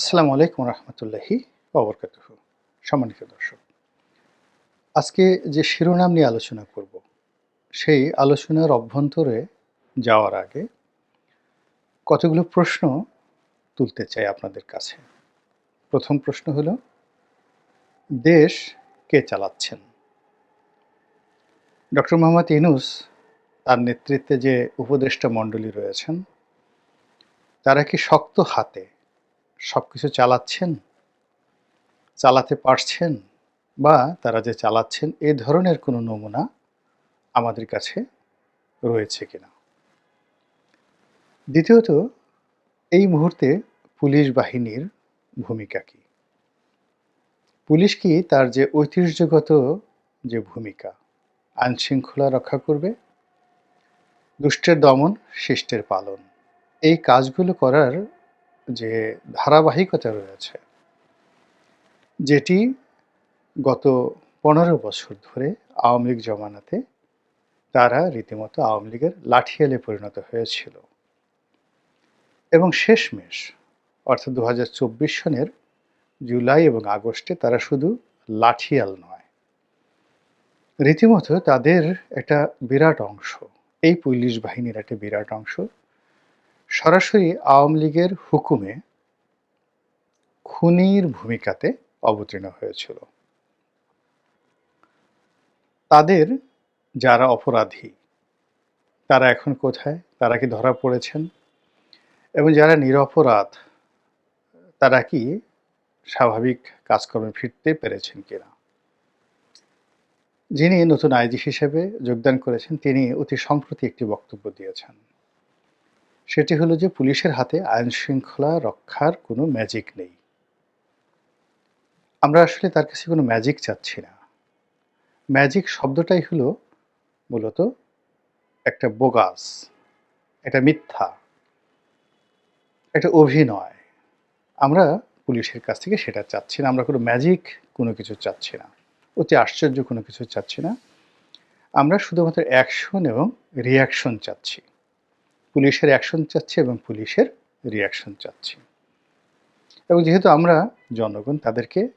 আসসালামু আলাইকুম রহমতুল্লাহি অবরকাত সম্মানিত দর্শক, আজকে যে শিরোনাম নিয়ে আলোচনা করব, সেই আলোচনার অভ্যন্তরে যাওয়ার আগে কতগুলো প্রশ্ন তুলতে চাই আপনাদের কাছে। প্রথম প্রশ্ন হলো, দেশ কে চালাচ্ছেন? ডক্টর মোহাম্মদ ইনুস তার নেতৃত্বে যে উপদেষ্টা মণ্ডলী রয়েছেন, তারা কি শক্ত হাতে সব কিছু চালাচ্ছেন, চালাতে পারছেন বা তারা যে চালাচ্ছেন, এ ধরনের কোনো নমুনা আমাদের কাছে রয়েছে কিনা? দ্বিতীয়ত, এই মুহূর্তে পুলিশ বাহিনীর ভূমিকা কি? পুলিশ কি তার যে ঐতিহ্যগত যে ভূমিকা আইন শৃঙ্খলা রক্ষা করবে? দুষ্টের দমন, শিষ্টের পালন। এই কাজগুলো করার যে ধারাবাহিকতা রয়েছে, যেটি গত পনেরো বছর ধরে আওয়ামী লীগ জমানাতে তারা রীতিমতো আওয়ামী লীগের লাঠিয়ালে পরিণত হয়েছিল। এবং শেষমেশ, অর্থাৎ দু হাজার চব্বিশ সনের জুলাই এবং আগস্টে তারা শুধু লাঠিয়াল নয়, রীতিমতো তাদের একটা বিরাট অংশ, এই পুলিশ বাহিনীর একটা বিরাট অংশ সরাসরি আওয়ামী লীগের হুকুমে খুনির ভূমিকাতে অবতীর্ণ হয়েছিল। তাদের যারা অপরাধী, তারা এখন কোথায়? তারা কি ধরা পড়েছেন? এবং যারা নিরপরাধ, তারা কি স্বাভাবিক কাজকর্মে ফিরতে পেরেছেন কিনা? যিনি নতুন আইজি হিসেবে যোগদান করেছেন, তিনি অতি সম্প্রতি একটি বক্তব্য দিয়েছেন। সেটি হলো যে পুলিশের হাতে আইন শৃঙ্খলা রক্ষার কোনো ম্যাজিক নেই। আমরা আসলে তার কাছে কোনো ম্যাজিক চাচ্ছি না। ম্যাজিক শব্দটাই হলো মূলত একটা বোগাস একটা মিথ্যা একটা অভিনয়। আমরা পুলিশের কাছ থেকে সেটা চাচ্ছি না, আমরা কোনো ম্যাজিক কোনো কিছু চাচ্ছি না, অতি আশ্চর্য কোনো কিছু চাচ্ছি না। আমরা শুধুমাত্র অ্যাকশন এবং রিয়াকশন চাচ্ছি। পুলিশের অ্যাকশন চাচ্ছি এবং পুলিশের রিয়াকশন চাচ্ছি। এবং যেহেতু আমরা জনগণ, তাদেরকে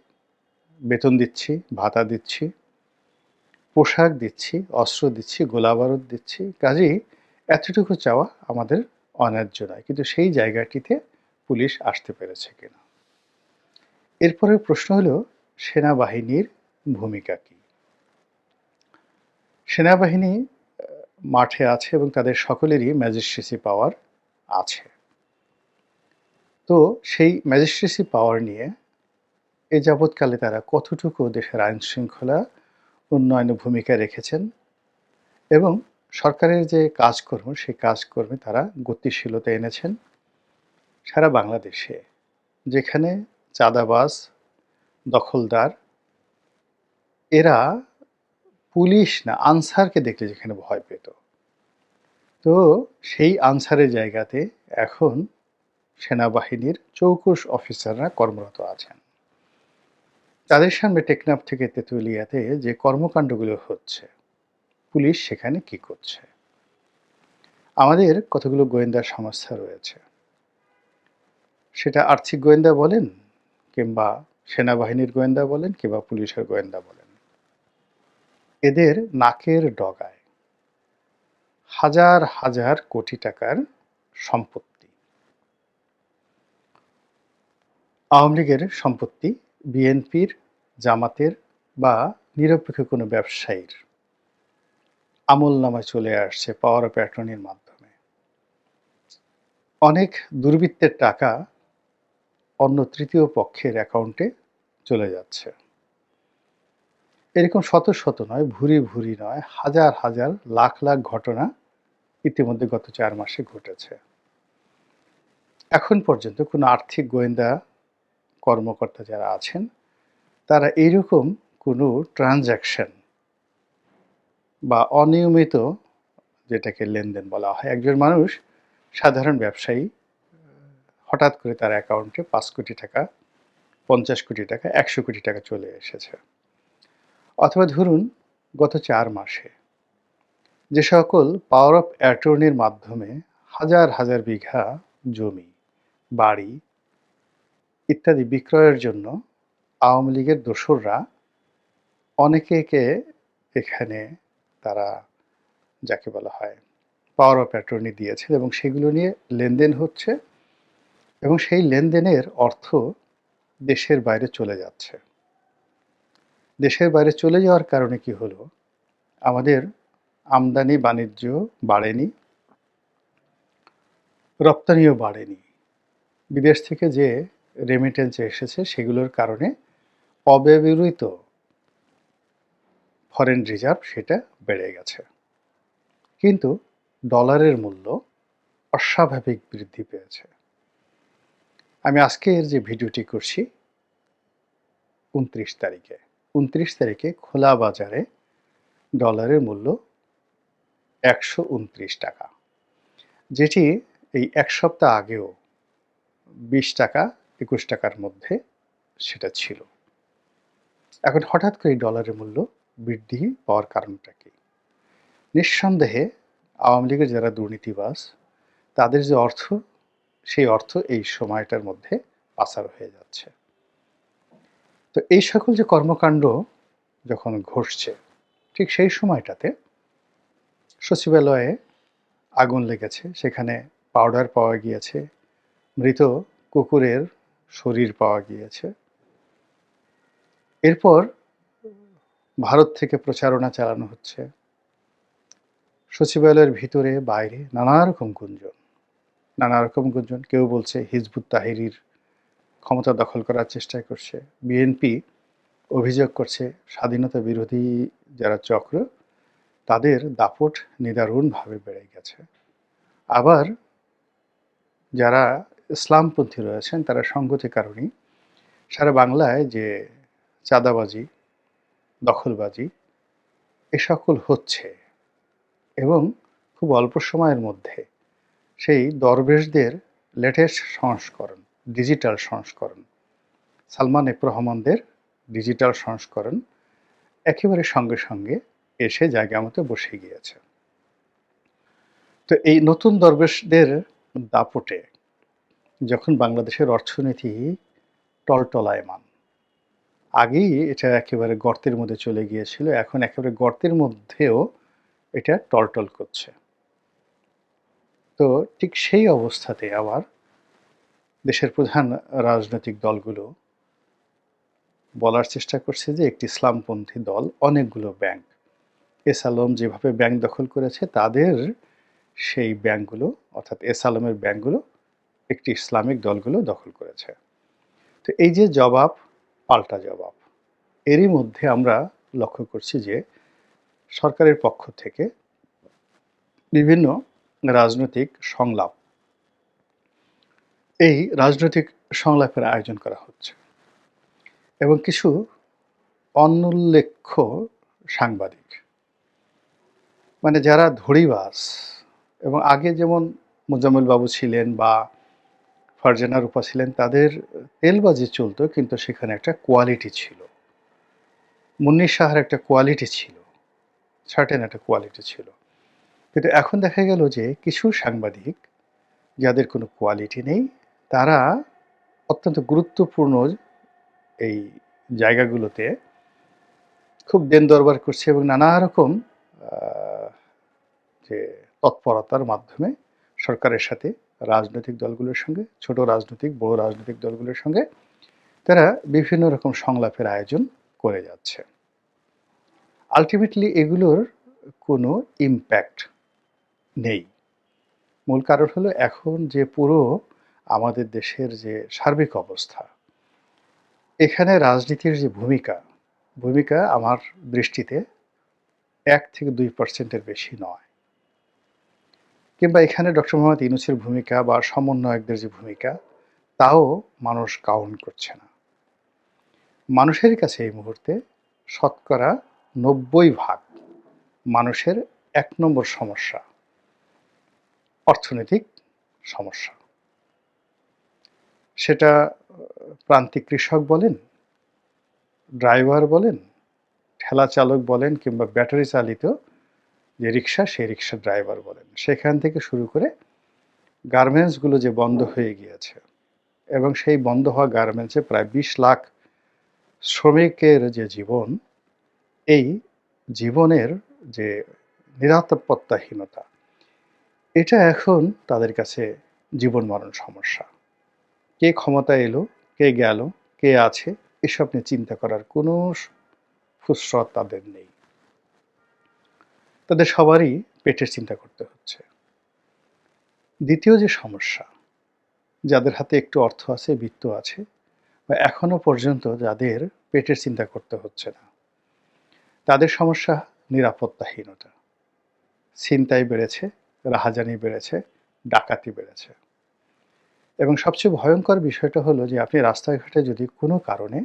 বেতন দিচ্ছি, ভাতা দিচ্ছি, পোশাক দিচ্ছি, অস্ত্র দিচ্ছি, গোলাবারুদ দিচ্ছি, কাজেই এতটুকু চাওয়া আমাদের অন্যায্য নয়। কিন্তু সেই জায়গাটিতে পুলিশ আসতে পেরেছে কিনা? এরপরের প্রশ্ন হলো, সেনাবাহিনীর ভূমিকা কি? সেনাবাহিনী মাঠে আছে এবং তাদের সকলেরই ম্যাজিস্ট্রেসি পাওয়ার আছে। তো সেই ম্যাজিস্ট্রেসি পাওয়ার নিয়ে এ যাবৎকালে তারা কতটুকু দেশের আইন শৃঙ্খলা উন্নয়নে ভূমিকা রেখেছেন এবং সরকারের যে কাজকর্ম, সেই কাজকর্মে তারা গতিশীলতা এনেছেন সারা বাংলাদেশে, যেখানে চাঁদাবাজ, দখলদার, এরা পুলিশ না আনসারকে দেখলে যেখানে ভয় পেত। তো সেই আনসারের জায়গাতে এখন সেনাবাহিনীর চৌকুশ অফিসাররা কর্মরত আছেন। তাদের সামনে টেকনাফ থেকে তেঁতুলিয়াতে যে কর্মকাণ্ডগুলো হচ্ছে, পুলিশ সেখানে কি করছে? আমাদের কতগুলো গোয়েন্দা সংস্থা রয়েছে? সেটা আর্থিক গোয়েন্দা বলেন কিংবা সেনাবাহিনীর গোয়েন্দা বলেন কিংবা পুলিশের গোয়েন্দা বলেন। এদের নাকের ডগায়। হাজার হাজার কোটি টাকার সম্পত্তি। আওয়ামী লীগের সম্পত্তি বিএনপির, জামাতের বা নিরপেক্ষ কোনো ব্যবসায়ীর। আমল নামায় চলে আসছে পাওয়ার অফ অ্যাটর্নির মাধ্যমে। অনেক দুর্বৃত্তের টাকা অন্য তৃতীয় পক্ষের অ্যাকাউন্টে চলে যাচ্ছে। এরকম শত শত নয়, ভুরি ভুরি নয়, হাজার হাজার, লাখ লাখ ঘটনা ইতিমধ্যে গত চার মাসে ঘটেছে। এখন পর্যন্ত কোনো আর্থিক গোয়েন্দা কর্মকর্তা যারা আছেন, তারা এইরকম কোনো ট্রানজ্যাকশন বা অনিয়মিত যেটাকে লেনদেন বলা হয়, একজন মানুষ সাধারণ ব্যবসায়ী, হঠাৎ করে তার অ্যাকাউন্টে পাঁচ কোটি টাকা, পঞ্চাশ কোটি টাকা, একশো কোটি টাকা চলে এসেছে। অথবা ধরুন গত চার মাসে, যে সকল পাওয়ার অফ অ্যাটর্নির মাধ্যমে হাজার হাজার বিঘা জমি, বাড়ি ইত্যাদি বিক্রয়ের জন্য আওয়ামী লীগের দোসররা অনেকেকে এখানে তারা যাকে বলা হয় পাওয়ার অফ অ্যাটর্নি দিয়েছে এবং সেগুলো নিয়ে লেনদেন হচ্ছে এবং সেই লেনদেনের অর্থ দেশের বাইরে চলে যাচ্ছে। দেশের বাইরে চলে যাওয়ার কারণে কি হলো? আমাদের আমদানি বাণিজ্য বাড়েনি, রপ্তানিও বাড়েনি। বিদেশ থেকে যে রেমিটেন্স এসেছে সেগুলোর কারণে অব্যবহৃত ফরেন রিজার্ভ সেটা বেড়ে গেছে। কিন্তু ডলারের মূল্য অস্বাভাবিক বৃদ্ধি পেয়েছে। আমি আজকের যে ভিডিওটি করছি, উনত্রিশ তারিখে। উনত্রিশ তারিখে খোলা বাজারে ডলারের মূল্য একশো উনত্রিশ টাকা। যেটি এই এক সপ্তাহ আগেও বিশ টাকা, একুশ টাকার মধ্যে সেটা ছিল। এখন হঠাৎ করে ডলারের মূল্য বৃদ্ধি পাওয়ার কারণটা কি? নিঃসন্দেহে আওয়ামী লীগের যারা দুর্নীতিবাস তাদের যে অর্থ, সেই অর্থ এই সময়টার মধ্যে পাচার হয়ে যাচ্ছে। তো এই সকল যে কর্মকাণ্ড যখন ঘটছে, ঠিক সেই সময়টাতে সচিবালয়ে আগুন লেগেছে। সেখানে পাউডার পাওয়া গিয়েছে, মৃত কুকুরের শরীর পাওয়া গিয়েছে। এরপর ভারত থেকে প্রচারণা চালানো হচ্ছে। সচিবালয়ের ভিতরে, বাইরে নানা রকম গুঞ্জন নানা রকম গুঞ্জন। কেউ বলছে হিজবুত তাহিরির ক্ষমতা দখল করার চেষ্টা করছে। বিএনপি অভিযোগ করছে, স্বাধীনতা বিরোধী যারা চক্র, তাদের দাপট নিদারুণভাবে বেড়ে গেছে। আবার যারা ইসলামপন্থী রয়েছেন, তারা সঙ্গতি কারণেই সারা বাংলায় যে চাঁদাবাজি, দখলবাজি, এ সকল হচ্ছে এবং খুব অল্প সময়ের মধ্যে সেই দরবেশদের লেটেস্ট সংস্করণ ডিজিটাল সংস্করণ। সালমান এফ রহমানদের ডিজিটাল সংস্করণ একেবারে সঙ্গে সঙ্গে এসে জায়গা মতো বসে গিয়েছে। তো এই নতুন দরবেশদের দাপটে যখন বাংলাদেশের অর্থনীতি টলটলায়মান আগেই এটা একেবারে গর্তের মধ্যে চলে গিয়েছিল, এখন একেবারে গর্তের মধ্যেও এটা টলটল করছে। তো ঠিক সেই অবস্থাতে আবার দেশের প্রধান রাজনৈতিক দলগুলো বলার চেষ্টা করছে যে একটি ইসলামপন্থী দল, অনেকগুলো ব্যাংক। এস আলম যেভাবে ব্যাংক দখল করেছে, তাদের সেই ব্যাংকগুলো, অর্থাৎ এস আলমের ব্যাংকগুলো, একটি ইসলামিক দলগুলো দখল করেছে। তো এই যে জবাব, পাল্টা জবাব, এরই মধ্যে আমরা লক্ষ্য করছি যে সরকারের পক্ষ থেকে বিভিন্ন রাজনৈতিক সংলাপ এই রাজনৈতিক সংলাপের আয়োজন করা হচ্ছে। এবং কিছু অনুল্লেখ্য সাংবাদিক মানে যারা ধরিবাস এবং আগে যেমন বাবু ছিলেন বা ফারজানা রূপা ছিলেন, তাদের তেলবাজি চলতো, কিন্তু সেখানে একটা কোয়ালিটি ছিল। মুন্নি শাহর একটা কোয়ালিটি ছিল, সার্টেন একটা কোয়ালিটি ছিল। কিন্তু এখন দেখা গেল যে কিছু সাংবাদিক, যাদের কোনো কোয়ালিটি নেই তারা অত্যন্ত গুরুত্বপূর্ণ এই জায়গাগুলোতে খুব দেন দরবার করছে এবং নানা রকম যে তৎপরতার মাধ্যমে সরকারের সাথে রাজনৈতিক দলগুলোর সঙ্গে, ছোট রাজনৈতিক, বড় রাজনৈতিক দলগুলোর সঙ্গে তারা বিভিন্ন রকম সংলাপের আয়োজন করে যাচ্ছে। আলটিমেটলি এগুলোর কোনো ইম্প্যাক্ট নেই। মূল কারণ হলো এখন যে পুরো আমাদের দেশের যে সার্বিক অবস্থা, এখানে রাজনীতির যে ভূমিকা ভূমিকা আমার দৃষ্টিতে এক থেকে দুই পার্সেন্টের বেশি নয়। কিংবা এখানে ডক্টর মোহাম্মদ ইনুসের ভূমিকা বা সমন্বয়কদের যে ভূমিকা, তাও মানুষ কাউন্ট করছে না। মানুষের কাছে এই মুহূর্তে শতকরা নব্বই ভাগ মানুষের এক নম্বর সমস্যা, অর্থনৈতিক সমস্যা। সেটা, প্রান্তিক কৃষক বলেন, ড্রাইভার বলেন, ঠেলা চালক বলেন কিংবা ব্যাটারি চালিত যে রিক্সা, সেই রিক্সা ড্রাইভার বলেন। সেখান থেকে শুরু করে গার্মেন্টসগুলো যে বন্ধ হয়ে গিয়েছে এবং সেই বন্ধ হওয়া গার্মেন্টসে প্রায় বিশ লাখ শ্রমিকের যে জীবন, এই জীবনের যে নিরাপত্তাহীনতা, এটা এখন তাদের কাছে জীবন মরণ সমস্যা। কে ক্ষমতা এলো, কে গেল, কে আছে, এসব নিয়ে চিন্তা করার কোনো ফুসরত তাদের নেই। তাদের সবারই পেটের চিন্তা করতে হচ্ছে। দ্বিতীয় যে সমস্যা, যাদের হাতে একটু অর্থ আছে, বৃত্ত আছে, বা এখনও পর্যন্ত যাদের পেটের চিন্তা করতে হচ্ছে না, তাদের সমস্যা নিরাপত্তাহীনতা। ছিনতাই বেড়েছে, রাহাজানি বেড়েছে, ডাকাতি বেড়েছে। এবং সবচেয়ে ভয়ঙ্কর বিষয়টা হলো যে আপনি রাস্তাঘাটে যদি কোনো কারণে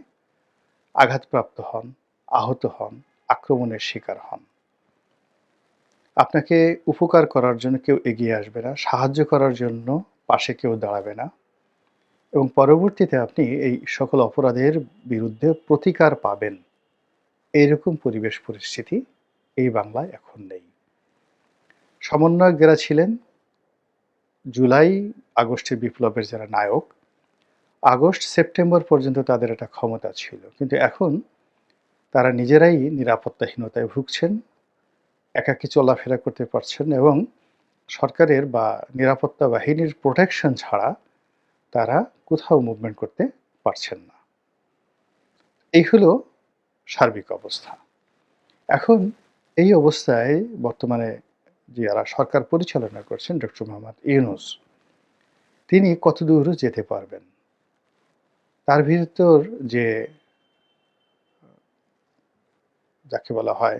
আঘাতপ্রাপ্ত হন, আহত হন, আক্রমণের শিকার হন, আপনাকে উপকার করার জন্য কেউ এগিয়ে আসবে না, সাহায্য করার জন্য পাশে কেউ দাঁড়াবে না এবং পরবর্তীতে আপনি এই সকল অপরাধের বিরুদ্ধে প্রতিকার পাবেন। এইরকম পরিবেশ পরিস্থিতি এই বাংলায় এখন নেই। সমন্বয়ক যারা ছিলেন জুলাই আগস্টের বিপ্লবের যারা নায়ক, আগস্ট, সেপ্টেম্বর পর্যন্ত তাদের একটা ক্ষমতা ছিল। কিন্তু এখন তারা নিজেরাই নিরাপত্তাহীনতায় ভুগছেন, একাকী চলাফেরা করতে পারছেন এবং সরকারের বা নিরাপত্তা বাহিনীর প্রোটেকশন ছাড়া তারা কোথাও মুভমেন্ট করতে পারছেন না। এই হলো সার্বিক অবস্থা। এখন এই অবস্থায় বর্তমানে যারা সরকার পরিচালনা করছেন ডক্টর মোহাম্মদ ইউনুস, তিনি কতদূর যেতে পারবেন? তার ভিতর যে যাকে বলা হয়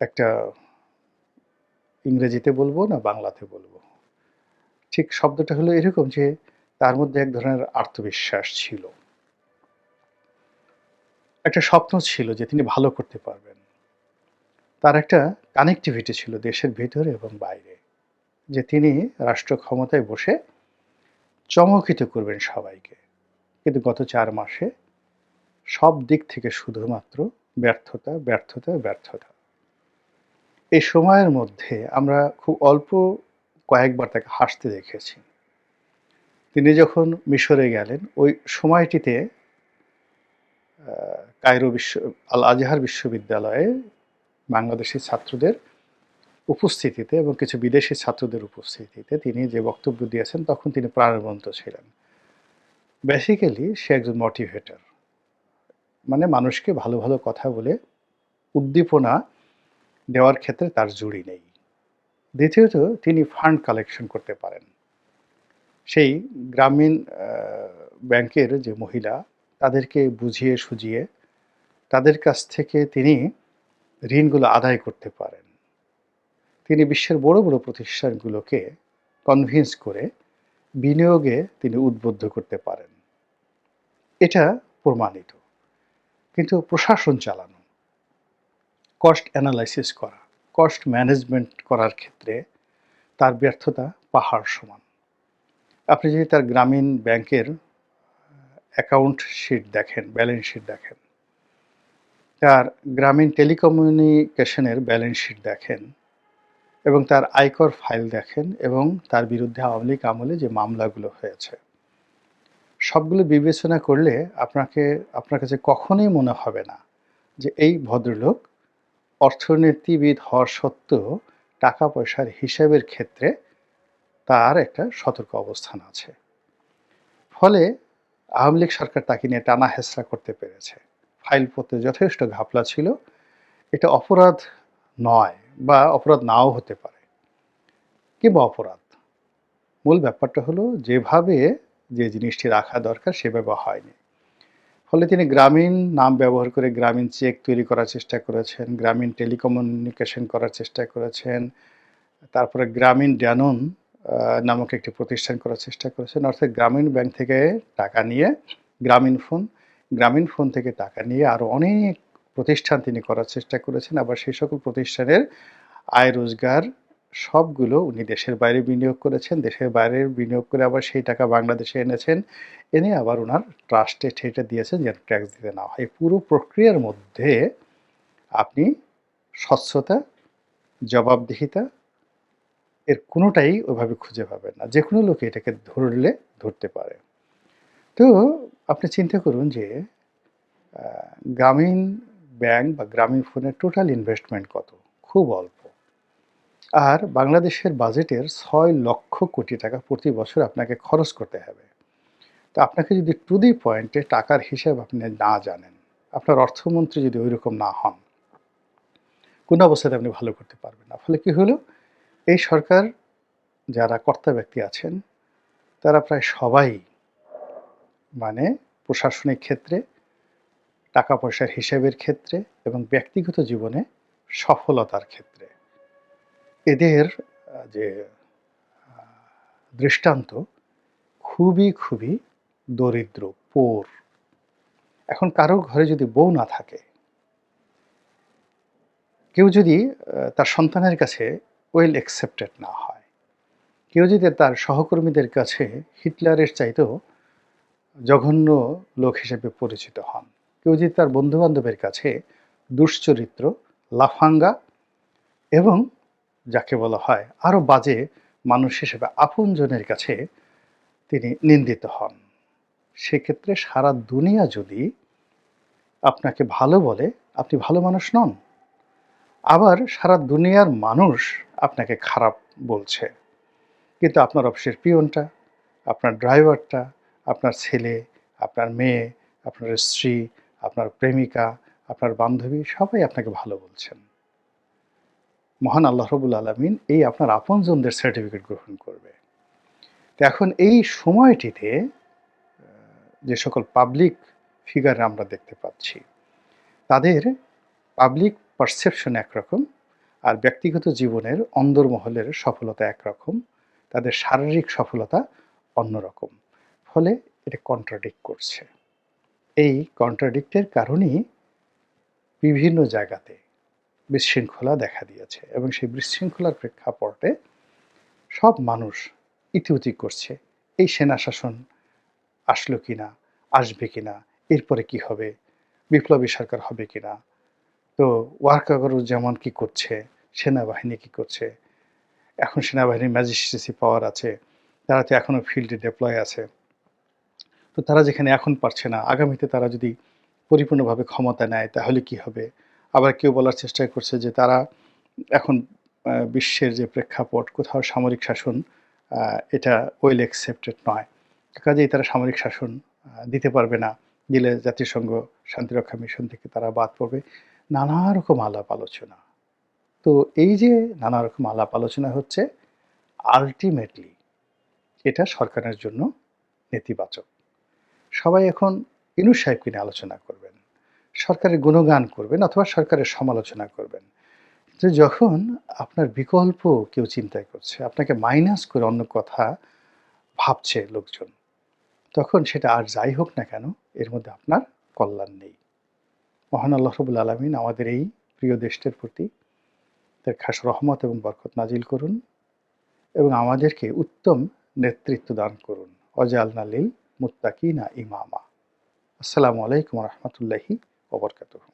একটা ইংরেজিতে বলব না বাংলাতে বলব, ঠিক শব্দটা হলো এরকম যে তার মধ্যে এক ধরনের আত্মবিশ্বাস ছিল। একটা স্বপ্ন ছিল যে তিনি ভালো করতে পারবেন। তার একটা কানেকটিভিটি ছিল দেশের ভিতরে এবং বাইরে, যে তিনি রাষ্ট্র ক্ষমতায় বসে চমকিত করবেন সবাইকে। কিন্তু গত চার মাসে সব দিক থেকে শুধুমাত্র ব্যর্থতা ব্যর্থতা ব্যর্থতা। এই সময়ের মধ্যে আমরা খুব অল্প কয়েকবার তাকে হাসতে দেখেছি। তিনি যখন মিশরে গেলেন, ওই সময়টিতে কায়রো বিশ্ব আল আজহার বিশ্ববিদ্যালয়ে বাংলাদেশি ছাত্রদের উপস্থিতিতে এবং কিছু বিদেশি ছাত্রদের উপস্থিতিতে তিনি যে বক্তব্য দিয়েছেন, তখন তিনি প্রাণবন্ত ছিলেন। বেসিক্যালি সে একজন মোটিভেটর মানে মানুষকে ভালো ভালো কথা বলে উদ্দীপনা দেওয়ার ক্ষেত্রে তার জুড়ি নেই। দ্বিতীয়ত, তিনি ফান্ড কালেকশন করতে পারেন। সেই গ্রামীণ ব্যাংকের যে মহিলা, তাদেরকে বুঝিয়ে সুজিয়ে তাদের কাছ থেকে তিনি ঋণগুলো আদায় করতে পারেন। তিনি বিশ্বের বড় বড় প্রতিষ্ঠানগুলোকে কনভিন্স করে বিনিয়োগে তিনি উদ্বুদ্ধ করতে পারেন। এটা প্রমাণিত। কিন্তু প্রশাসন চালানো কস্ট অ্যানালাইসিস করা কস্ট ম্যানেজমেন্ট করার ক্ষেত্রে তার ব্যর্থতা পাহাড় সমান। আপনি যদি তার গ্রামীণ ব্যাংকের অ্যাকাউন্ট শিট দেখেন ব্যালেন্স শিট দেখেন তার গ্রামীণ টেলিকমিউনিকেশনের ব্যালেন্স শিট দেখেন এবং তার আয়কর ফাইল দেখেন এবং তার বিরুদ্ধে আওয়ামী লীগ আমলে যে মামলাগুলো হয়েছে। সবগুলো বিবেচনা করলে আপনাকে, আপনার কাছে কখনোই মনে হবে না যে এই ভদ্রলোক অর্থনীতিবিদ হওয়ার সত্ত্বেও টাকা পয়সার হিসাবের ক্ষেত্রে তার একটা সতর্ক অবস্থান আছে। ফলে আওয়ামী লীগ সরকার তাকে নিয়ে টানা হেসরা করতে পেরেছে। ফাইলপত্রে যথেষ্ট ঘাপলা ছিল। এটা অপরাধ নয় বা অপরাধ নাও হতে পারে। কিংবা অপরাধ? মূল ব্যাপারটা হলো যেভাবে যে জিনিসটি রাখা দরকার সেভাবে হয়নি। ফলে তিনি গ্রামীণ নাম ব্যবহার করে গ্রামীণ চেক তৈরি করার চেষ্টা করেছেন, গ্রামীণ টেলিকমিউনিকেশন করার চেষ্টা করেছেন, তারপরে গ্রামীণ ড্যানন নামক একটি প্রতিষ্ঠান করার চেষ্টা করেছেন। অর্থাৎ গ্রামীণ ব্যাংক থেকে টাকা নিয়ে গ্রামীণ ফোন গ্রামীণ ফোন থেকে টাকা নিয়ে আরও অনেক প্রতিষ্ঠান তিনি করার চেষ্টা করেছেন। আবার সেই সকল প্রতিষ্ঠানের আয় রোজগার সবগুলো উনি দেশের বাইরে বিনিয়োগ করেছেন। দেশের বাইরে বিনিয়োগ করে আবার সেই টাকা বাংলাদেশে এনেছেন। এনে আবার ওনার ট্রাস্টে ঠেটে দিয়েছেন যেন ট্যাক্স দিতে না হয়। পুরো প্রক্রিয়ার মধ্যে আপনি স্বচ্ছতা, জবাবদিহিতা, এর কোনোটাই ওইভাবে খুঁজে পাবেন না। যে কোনো লোকে এটাকে ধরলে ধরতে পারে। তো আপনি চিন্তা করুন যে গ্রামীণ ব্যাংক বা গ্রামীণ ফোনের টোটাল ইনভেস্টমেন্ট কত? খুব অল্প। আর বাংলাদেশের বাজেটের ছয় লক্ষ কোটি টাকা প্রতি বছর আপনাকে খরচ করতে হবে। তো আপনাকে যদি টু দি পয়েন্টে টাকার হিসাব আপনি না জানেন, আপনার অর্থমন্ত্রী যদি ঐরকম না হন, কোনো অবস্থাতে আপনি ভালো করতে পারবেন না। ফলে কি হলো? এই সরকার যারা কর্তা ব্যক্তি আছেন, তারা প্রায় সবাই মানে প্রশাসনিক ক্ষেত্রে, টাকা পয়সার হিসাবের ক্ষেত্রে এবং ব্যক্তিগত জীবনে সফলতার ক্ষেত্রে এদের যে দৃষ্টান্ত খুবই, খুবই দরিদ্র, পোর। এখন কারও ঘরে যদি বউ না থাকে কেউ যদি তার সন্তানের কাছে ওয়েল অ্যাকসেপ্টেড না হয়, কেউ যদি তার সহকর্মীদের কাছে হিটলারের চাইতেও জঘন্য লোক হিসেবে পরিচিত হন, কেউ যদি তার বন্ধু-বান্ধবের কাছে দুশ্চরিত্র, লাফাঙ্গা এবং যাকে বলা হয় আরও বাজে মানুষ হিসেবে আপনজনের কাছে তিনি নিন্দিত হন। সেক্ষেত্রে সারা দুনিয়া যদি আপনাকে ভালো বলে, আপনি ভালো মানুষ নন। আবার সারা দুনিয়ার মানুষ আপনাকে খারাপ বলছে। কিন্তু আপনার অফিসের পিয়নটা, আপনার ড্রাইভারটা, আপনার ছেলে, আপনার মেয়ে, আপনার স্ত্রী, আপনার প্রেমিকা, আপনার বান্ধবী সবাই আপনাকে ভালো বলছেন। মহান আল্লাহ রব্বুল আলামিন এই আপনার আপনজনদের সার্টিফিকেট গ্রহণ করবে। তো এখন এই সময়টিতে যে সকল পাবলিক ফিগার আমরা দেখতে পাচ্ছি, তাদের পাবলিক পারসেপশন একরকম আর ব্যক্তিগত জীবনের অন্দরমহলের সফলতা একরকম, তাদের শারীরিক সফলতা অন্যরকম। ফলে এটা কন্ট্রাডিক্ট করছে। এই কন্ট্রাডিক্টের কারণেই বিভিন্ন জায়গাতে বিশৃঙ্খলা দেখা দিয়েছে এবং সেই বিশৃঙ্খলার প্রেক্ষাপটে সব মানুষ ইতিউতি করছে। এই সেনা শাসন আসলো কিনা, আসবে কিনা, এরপরে কি হবে, বিপ্লবী সরকার হবে কি না তো ওয়াকারুজ্জামান কি করছে, সেনাবাহিনী কি করছে, এখন সেনাবাহিনীর ম্যাজিস্ট্রেসি পাওয়ার আছে, তারা তো এখনও ফিল্ডে ডিপ্লয় আছে। তো তারা যেখানে এখন পারছে না, আগামীতে তারা যদি পরিপূর্ণভাবে ক্ষমতা নেয় তাহলে কি হবে? আবার কেউ বলার চেষ্টা করছে যে তারা এখন বিশ্বের যে প্রেক্ষাপট কোথাও সামরিক শাসন এটা ওয়েল অ্যাকসেপ্টেড নয়। কাজেই তারা সামরিক শাসন দিতে পারবে না। দিলে জাতিসংঘ শান্তিরক্ষা মিশন থেকে তারা বাদ পড়বে। নানা রকম আলাপ আলোচনা। তো এই যে নানা রকম আলাপ আলোচনা হচ্ছে আল্টিমেটলি এটা সরকারের জন্য নেতিবাচক। সবাই এখন ইউনূস সাহেবকে নিয়ে আলোচনা করবেন। সরকারের গুণগান করবেন অথবা সরকারের সমালোচনা করবেন। তো যখন আপনার বিকল্প কেউ চিন্তা করছে, আপনাকে মাইনাস করে অন্য কথা ভাবছে লোকজন, তখন সেটা আর যাই হোক না কেন এর মধ্যে আপনার কল্যাণ নেই। মহান আল্লাহ রব্বুল আলামিন আমাদের এই প্রিয় দেশটির প্রতি তার খাস রহমত এবং বরকত নাজিল করুন এবং আমাদেরকে উত্তম নেতৃত্ব দান করুন। ওয়াজআলনা লিল মুত্তাকিনা ইমামা। আসসালামু আলাইকুম রহমতুল্লাহি রাহমাতুল্লাহি ওয়া বারাকাতুহু।